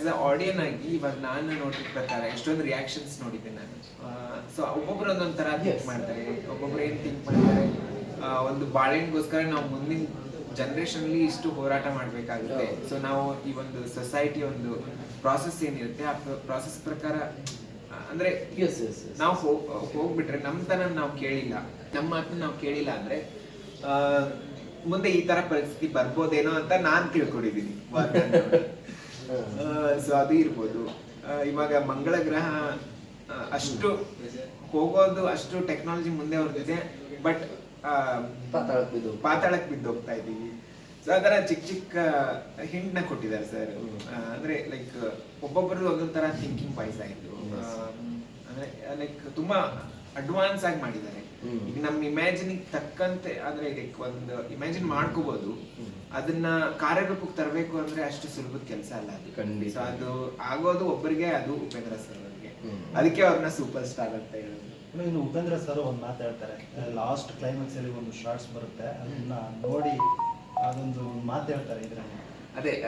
As a ಆಡಿಯನ್ ಆಗಿ ಇವಾಗ ನಾನು ನೋಡಿದ ಪ್ರಕಾರ ಎಷ್ಟೊಂದು ರಿಯಾಕ್ಷನ್ಸ್ ನೋಡಿದ್ದೆ ನಾನು. ಸೊ ಒಬ್ಬೊಬ್ರು ಒಂದೊಂದ್ ತರ ಥಿಂಕ್ ಮಾಡ್ತಾರೆ ಒಬ್ಬೊಬ್ರು ಏನು ಥಿಂಕ್ ಮಾಡ್ತಾರೆ ಒಂದು ಬಾಳೆಹಣ್ಣಿಗೋಸ್ಕರ ನಾವು ಮುಂದಿನ ಜನರೇಷನ್ ಅಲ್ಲಿ ಇಷ್ಟು ಹೋರಾಟ ಮಾಡ್ಬೇಕಾಗುತ್ತೆ. ಸೊ ನಾವು ಈ ಒಂದು ಸೊಸೈಟಿ ಒಂದು ಪ್ರಾಸೆಸ್ ಏನಿರುತ್ತೆ ಆ ಪ್ರಾಸೆಸ್ ಪ್ರಕಾರ ಅಂದ್ರೆ ನಾವು ಹೋಗ್ಬಿಟ್ರೆ ನಮ್ಮ ತನ ನಾವು ಕೇಳಿಲ್ಲ. ನಮ್ಮ ಮಾತನ್ನ ನಾವು ಕೇಳಿಲ್ಲ ಅಂದ್ರೆ ಮುಂದೆ ಈ ತರ ಪರಿಸ್ಥಿತಿ ಬರ್ಬೋದೇನೋ ಅಂತ ನಾನ್ ತಿಳ್ಕೊಂಡಿದೀನಿ ಸೊ ಅದು ಇರ್ಬೋದು. ಇವಾಗ ಮಂಗಳ ಗ್ರಹ ಅಷ್ಟು ಹೋಗೋದು ಅಷ್ಟು ಟೆಕ್ನಾಲಜಿ ಮುಂದೆ ಹೊರಗಿದೆ ಬಟ್ ಪಾತಾಳಕ್ಕೆ ಬಿದ್ದು ಪಾತಾಳಕ್ಕೆ ಬಿದ್ದು ಹೋಗ್ತಾ ಇದೀವಿ ಸೊ ಅದರ ಚಿಕ್ಕ ಚಿಕ್ಕ ಹಿಂಟ್ನ ಕೊಟ್ಟಿದ್ದಾರೆ ಸರ್ ಅಂದ್ರೆ ಲೈಕ್ ಒಬ್ಬೊಬ್ಬರು ಒಂದೊಂದು ತರ ಥಿಂಕಿಂಗ್ ವೈಸ್ ಆಯ್ತು ಅಂದ್ರೆ ಲೈಕ್ ತುಂಬಾ ಅಡ್ವಾನ್ಸ್ ಆಗಿ ಮಾಡಿದ್ದಾರೆ. ಈಗ ನಮ್ಮ ಇಮ್ಯಾಜಿನಿಗೆ ತಕ್ಕಂತೆ ಅಂದ್ರೆ ಲೈಕ್ ಒಂದು ಇಮ್ಯಾಜಿನ್ ಮಾಡ್ಕೋಬಹುದು. ಅದನ್ನ ಕಾರ್ಯರೂಪಕ್ಕೆ ತರಬೇಕು ಅಂದ್ರೆ ಅಷ್ಟು ಸುಲಭದ ಕೆಲಸ ಅಲ್ಲ ಅದು. ಖಂಡಿತ. ಅದು ಆಗೋದು ಒಬ್ಬರಿಗೆ ಅದು ಉಪೇಂದ್ರ ಸರ್ ಅವರಿಗೆ. ಅದಕ್ಕೆ ಅವ್ರನ್ನ ಸೂಪರ್ ಸ್ಟಾರ್ ಅಂತ ಹೇಳೋದು. ಇನ್ನು ಉಪೇಂದ್ರ ಸರ್ ಒಂದು ಮಾತಾಡ್ತಾರೆ ಹೇಳ್ತಾರೆ. ಲಾಸ್ಟ್ ಕ್ಲೈಮ್ಯಾಕ್ಸ್ ಅಲ್ಲಿ ಒಂದು ಶಾರ್ಟ್ಸ್ ಬರುತ್ತೆ. ಅದನ್ನ ನೋಡಿ ಅದೊಂದು ಮಾತು ಹೇಳ್ತಾರೆ ಇದ್ರಲ್ಲಿ. ಅದೇ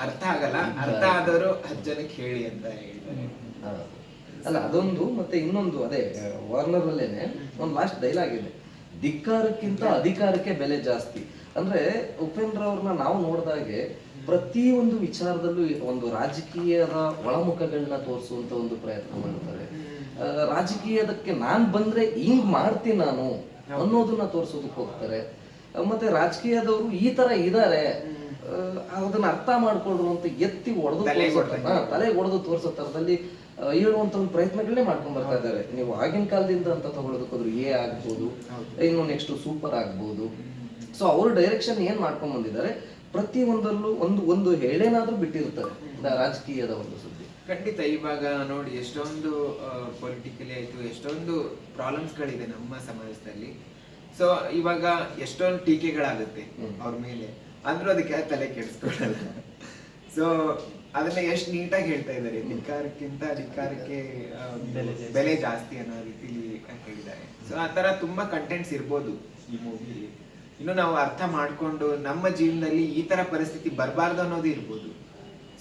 ಅರ್ಥ ಆಗಲ್ಲ. ಅರ್ಥ ಆದವರು ಹತ್ತು ಜನಕ್ಕೆ ಹೇಳಿ ಅಂತ ಹೇಳ್ತಾರೆ. ಹೌದು. ಅಲ್ಲ ಅದೊಂದು ಮತ್ತೆ ಇನ್ನೊಂದು ಅದೇ ವಾರ್ನರ್ ಅಲ್ಲೇನೆ ಒಂದು ಲಾಸ್ಟ್ ಡೈಲಾಗ್ ಇದೆ. ಧಿಕ್ಕಾರಕ್ಕಿಂತ ಅಧಿಕಾರಕ್ಕೆ ಬೆಲೆ ಜಾಸ್ತಿ. ಅಂದ್ರೆ ಉಪೇಂದ್ರ ಅವ್ರನ್ನ ನಾವು ನೋಡಿದಾಗೆ ಪ್ರತಿ ಒಂದು ವಿಚಾರದಲ್ಲೂ ಒಂದು ರಾಜಕೀಯದ ಒಳಮುಖಗಳನ್ನ ತೋರಿಸುವಂತ ಒಂದು ಪ್ರಯತ್ನ ಮಾಡ್ತಾರೆ. ರಾಜಕೀಯದಕ್ಕೆ ನಾನ್ ಬಂದ್ರೆ ಹಿಂಗ್ ಮಾಡ್ತೀನಿ ನಾನು ಅನ್ನೋದನ್ನ ತೋರಿಸೋದಕ್ಕೆ ಹೋಗ್ತಾರೆ. ಮತ್ತೆ ರಾಜಕೀಯದವರು ಈ ತರ ಇದಾರೆ. ಆ, ಅದನ್ನ ಅರ್ಥ ಮಾಡ್ಕೊಳ್ರು ಅಂತ ಎತ್ತಿ ಹೊಡೆದು ತಲೆಗೆ ಒಡೆದು ತೋರಿಸೋ ತರದಲ್ಲಿ ಹೇಳುವಂತ ಒಂದು ಪ್ರಯತ್ನಗಳನ್ನೇ ಮಾಡ್ಕೊಂಡ್ ಬರ್ತಾ ಇದ್ದಾರೆ. ನೀವು ಆಗಿನ ಕಾಲದಿಂದ ಅಂತ ತಗೊಳ್ಳೋದಕ್ಕೋದ್ರು ಎ ಆಗ್ಬೋದು ಇನ್ನು ನೆಕ್ಸ್ಟ್ ಸೂಪರ್ ಆಗ್ಬೋದು. ಸೊ ಅವ್ರ ಡೈರೆಕ್ಷನ್ ಏನ್ ಮಾಡ್ಕೊಂಡ್ ಬಂದಿದ್ದಾರೆ? ಪ್ರತಿ ಒಂದರಲ್ಲೂ ಒಂದು ಒಂದು ಹೇಳೇನಾದ್ರೂ ಬಿಟ್ಟಿರ್ತಾರೆ ರಾಜಕೀಯದ ಒಂದು ಸುದ್ದಿ. ಖಂಡಿತ ಇವಾಗ ನೋಡಿ ಎಷ್ಟೊಂದು ಪೊಲಿಟಿಕಲಿ ಆಯ್ತು ಎಷ್ಟೊಂದು ಪ್ರಾಬ್ಲಮ್ಸ್ ಗಳಿದೆ ನಮ್ಮ ಸಮಾಜದಲ್ಲಿ. ಸೊ ಇವಾಗ ಎಷ್ಟೊಂದು ಟೀಕೆಗಳಾಗುತ್ತೆ. ಅವ್ರ ಮೇಲೆ. ಅಂದ್ರೂ ಅದಕ್ಕೆ ತಲೆ ಕೆಡಿಸ್ಕೊಳ್ಳಲ್ಲ ಸೊ ಅದನ್ನ ಎಷ್ಟು ನೀಟಾಗಿ ಹೇಳ್ತಾ ಇದ್ದಾರೆ. ಧಿಕ್ಕಾರಕ್ಕಿಂತ ಅಧಿಕಾರಕ್ಕೆ ಬೆಲೆ ಜಾಸ್ತಿ. ಬೆಲೆ ಜಾಸ್ತಿ ಅನ್ನೋ ರೀತಿಲಿ ಹೇಳಿದ್ದಾರೆ. ಸೊ ಆ ತರ ತುಂಬಾ ಕಂಟೆಂಟ್ಸ್ ಇರ್ಬೋದು ಈ ಮೂವಿಲಿ ಇನ್ನು ನಾವು ಅರ್ಥ ಮಾಡ್ಕೊಂಡು ನಮ್ಮ ಜೀವನದಲ್ಲಿ ಈ ತರ ಪರಿಸ್ಥಿತಿ ಬರಬಾರ್ದು ಅನ್ನೋದು ಇರ್ಬೋದು.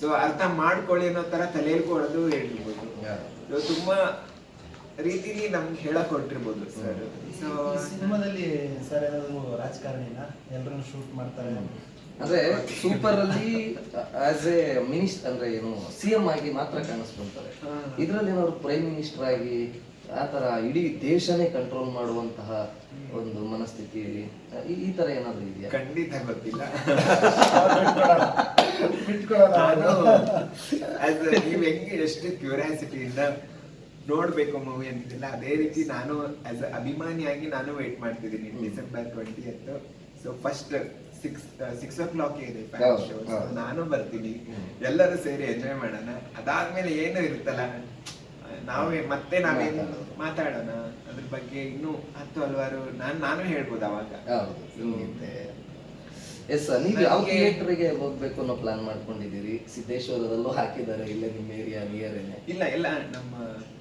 ಸೊ ಅರ್ಥ ಮಾಡ್ಕೊಳ್ಳಿ ಅನ್ನೋ ತರ ತಲೆಯಲ್ಲಿ ಹೊಡೆದು ಹೇಳಿರ್ಬೋದು ಸೊ ತುಂಬಾ ರೀತಿಲಿ ನಮ್ಗೆ ಹೇಳಕ್ ಹೊರಟಿರ್ಬೋದು ಸರ್ ಸೊ ಸಿನಿಮಾದಲ್ಲಿ ಸರ್ ಏನಾದ್ರು ರಾಜಕಾರಣಿನ ಎಲ್ಲರೂ ಶೂಟ್ ಮಾಡ್ತಾರೆ ಅಂದ್ರೆ ಸೂಪರ್ ಅಲ್ಲಿ ಆಸ್ ಎ ಮಿನಿಸ್ಟರ್ ಅಂದ್ರೆ ಏನು ಸಿಎಂ ಆಗಿ ಮಾತ್ರ ಕಾಣಿಸ್ಕೊಂತಾರೆ. ಇದ್ರಲ್ಲಿ ಏನಾದ್ರು ಪ್ರೈಮ್ ಮಿನಿಸ್ಟರ್ ಆಗಿ ಆತರ ಇಡೀ ದೇಶನೇ ಕಂಟ್ರೋಲ್ ಮಾಡುವಂತಹ ಒಂದು ಮನಸ್ಥಿತಿಯಲ್ಲಿ ಈ- ತರ ಏನಾದ್ರು ಇದೆಯಾ? ಖಂಡಿತ ಗೊತ್ತಿಲ್ಲ. ನೀವ್ ಹೆಂಗೆ ಎಷ್ಟು ಕ್ಯೂರಿಯಾಸಿಟಿಯಿಂದ ನೋಡ್ಬೇಕು ಮೂವಿ ಅಂತಿಲ್ಲ ಅದೇ ರೀತಿ ನಾನು ಆಸ್ ಅಭಿಮಾನಿಯಾಗಿ ನಾನು ವೇಟ್ ಮಾಡ್ತಿದ್ದೀನಿ December twenty so first six six o'clock ಇದೆ ಹೌದು, ಶೋ ಹೌದು. ನಾನು ಬರ್ತೀನಿ. ಎಲ್ಲರೂ ಸೇರಿ ಎಂಜಾಯ್ ಮಾಡೋಣ. ಅದಾದ್ಮೇಲೆ ಏನು ಇರುತ್ತಲ್ಲ? ನಾವೇ ಮತ್ತೆ ನಾವೇನು ಮಾತಾಡೋಣ. ಅದ್ರ ಬಗ್ಗೆ ಇನ್ನೂ ಹತ್ತು ಹಲವಾರು ನಾನು ನಾನು ಹೇಳ್ಬೋದು ಅವಾಗ. ಎಸ್ ನೀವು ಯಾವ ನನಗೆ- ಥಿಯೇಟರ್ಗೆ ಹೋಗ್ಬೇಕು ಅನ್ನೋ ಪ್ಲಾನ್ ಮಾಡ್ಕೊಂಡಿದ್ದೀರಿ? ಸಿದ್ದೇಶ್ವರದಲ್ಲೂ ಹಾಕಿದ್ದಾರೆ ಇಲ್ಲ ನಿಮ್ಮ ಏರಿಯಾ ನಿಯರೇನೆ ಇಲ್ಲ ಇಲ್ಲ ನಮ್ಮ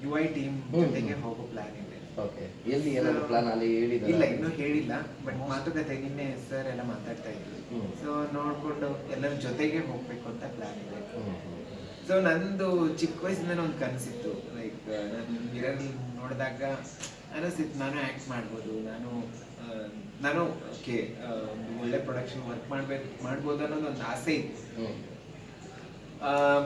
ಯು ಐ ಟೀಮ್ ಹ್ಮ್. ಜೊತೆಗೆ ಹೋಗೋ ಪ್ಲಾನ್ ಇದೆ. ಓಕೆ ಎಲ್ಲಿ ಏನಾದ್ರು ಪ್ಲಾನ್ ಅಲ್ಲಿ ಹೇಳಿದ ಇಲ್ಲ ಇನ್ನೂ ಹೇಳಿಲ್ಲ ಬಟ್ ಮಾತುಕತೆ ನಿನ್ನೆ ಸರ್ ಎಲ್ಲ ಮಾತಾಡ್ತಾ ಇದ್ರು. ಸೊ ನೋಡ್ಕೊಂಡು ಎಲ್ಲರ ಜೊತೆಗೆ ಹೋಗ್ಬೇಕು ಅಂತ ಪ್ಲಾನ್ ಇದೆ. ಸೊ ನಂದು ಚಿಕ್ಕ ವಯಸ್ಸಿಂದ ಒಂದು ಕನಸಿತ್ತು ಲೈಕ್ ನಾನು ಮಿರರ್ ನೋಡಿದಾಗ ಅನಿಸ್ತಿತ್ತು ನಾನು ಆಕ್ಟ್ ಮಾಡ್ಬೋದು ನಾನು ನಾನು ಓಕೆ ಒಂದು ಒಳ್ಳೆ ಪ್ರೊಡಕ್ಷನ್ ವರ್ಕ್ ಮಾಡ್ಬೇಕು ಮಾಡ್ಬೋದು ಅನ್ನೋದು ಒಂದು ಆಸೆ ಇತ್ತು.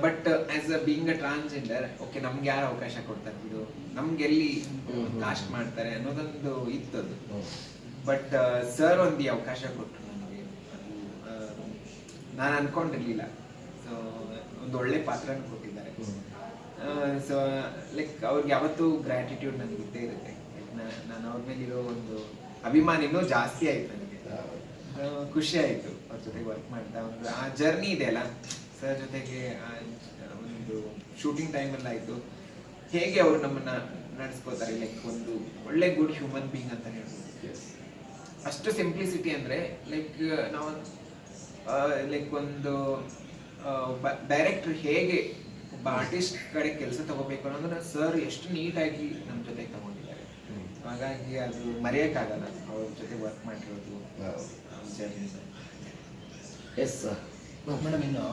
But as a being a transgender okay ನಮ್ಗೆ ಯಾರು ಅವಕಾಶ ಕೊಡ್ತಾರೆ ಇದು ನಮ್ಗೆ ಎಲ್ಲಿ. ಕಾಸ್ಟ್ ಮಾಡ್ತಾರೆ ಅನ್ನೋದೊಂದು ಇತ್ತು ಅದು ಬಟ್ ಸರ್ ಒಂದು ಈ ಅವಕಾಶ ಕೊಟ್ಟರು ನನಗೆ. ನಾನು ಅನ್ಕೊಂಡಿರ್ಲಿಲ್ಲ. ಸೊ ಒಂದು ಒಳ್ಳೆ ಪಾತ್ರನ ಕೊಟ್ಟಿದ್ದಾರೆ. ಸೊ ಲೈಕ್ ಅವ್ರಿಗೆ ಯಾವತ್ತೂ ಗ್ರ್ಯಾಟಿಟ್ಯೂಡ್ ನನಗೆ ಇದ್ದೇ ಇರುತ್ತೆ. ನಾನು ಅವ್ರ ಮೇಲಿರೋ ಒಂದು ಅಭಿಮಾನ ಇನ್ನೂ ಜಾಸ್ತಿ ಆಯ್ತು ನನಗೆ. ಖುಷಿ ಆಯ್ತು ಅವ್ರ ಜೊತೆ ವರ್ಕ್ ಮಾಡ್ತಾ. ಒಂದು ಆ ಜರ್ನಿ ಇದೆ ಅಲ್ಲ? ಸರ್ ಜೊತೆಗೆ ಒಂದು ಶೂಟಿಂಗ್ ಟೈಮಲ್ಲಿ ಆಯ್ತು. ಹೇಗೆ ಅವರು ನಮ್ಮನ್ನ ನಡೆಸ್ಕೋತಾರೆ? ಲೈಕ್ ಒಂದು ಒಳ್ಳೆ ಗುಡ್ ಹ್ಯೂಮನ್ ಬೀಯಿಂಗ್ ಅಂತ ಹೇಳ್ಬೋದು. ಅಷ್ಟು ಸಿಂಪ್ಲಿಸಿಟಿ ಅಂದ್ರೆ ಲೈಕ್ ನಾವು ಲೈಕ್ ಒಂದು ಡೈರೆಕ್ಟರ್ ಹೇಗೆ ಒಬ್ಬ ಆರ್ಟಿಸ್ಟ್ ಕಡೆ ಕೆಲಸ ತಗೋಬೇಕು ಅನ್ನೋದನ್ನ ಸರ್ ಎಷ್ಟು ನೀಟಾಗಿ ನಮ್ಮ ಜೊತೆಗೆ ತಗೊಂಡಿದ್ದಾರೆ. ಹಾಗಾಗಿ ಅದು ಮರೆಯೋಕ್ಕಾಗಲ್ಲ ಅವ್ರ ಜೊತೆ ವರ್ಕ್ ಮಾಡಿರೋದು. ಎಸ್ ಸರ್ ಎಸ್ ಮೇಡಮ್ ಇನ್ನು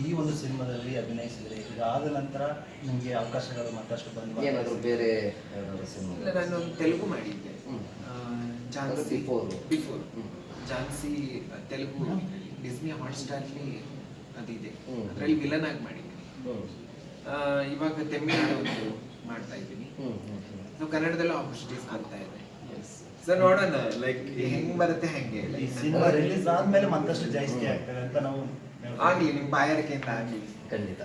ಈ ಒಂದು ಸಿನಿಮಾದಲ್ಲಿ ಅಭಿನಯಿಸಿದ್ರೆ ಇದಾದ ನಂತರ ನಿಮಗೆ ಅವಕಾಶಗಳು ಮತ್ತಷ್ಟು ಬಂದು ಏನಾದರೂ ಬೇರೆ ಯಾವ್ದಾದ್ರು ಸಿನಿಮಾ ಇಲ್ಲ ನಾನು ಒಂದು ತೆಲುಗು ಮಾಡಿದ್ದೆ. ಜಾನ್ಸಿ ಫೋರ್ ಅದು Jhansi. before. Before. Jhansi Telugu Disney ಹಾಟ್ಸ್ಟಾರ್ಲಿ ಅದಿದೆ. ಅದರಲ್ಲಿ ವಿಲನ್ ಆಗಿ ಮಾಡಿದ್ದೀನಿ ಆ, ಇವಾಗ ತೆಮಿಳ್ನಾಡು ಒಂದು ಮಾಡ್ತಾ ಇದ್ದೀನಿ. ಸೊ ಕನ್ನಡದಲ್ಲೂ ಆಪರ್ಚುನಿಟೀಸ್ ಆಗ್ತಾ ಇದೆ. ಸರ್ ಸೊ ನೋಡೋಣ. ಲೈಕ್ ಹೆಂಗ್ ಬರುತ್ತೆ ಹೆಂಗೆ ಈ ಸಿನಿಮಾ ರಿಲೀಸ್ ಆದ್ಮೇಲೆ ಮತ್ತಷ್ಟು ಜಾಸ್ತಿ ಆಗ್ತದೆ ಅಂತ ನಾವು ಆಗ್ಲಿ ನಿಮ್ ಬಾಯಾರಿಕೆಯಿಂದ ಆಗ್ಲಿ ಖಂಡಿತ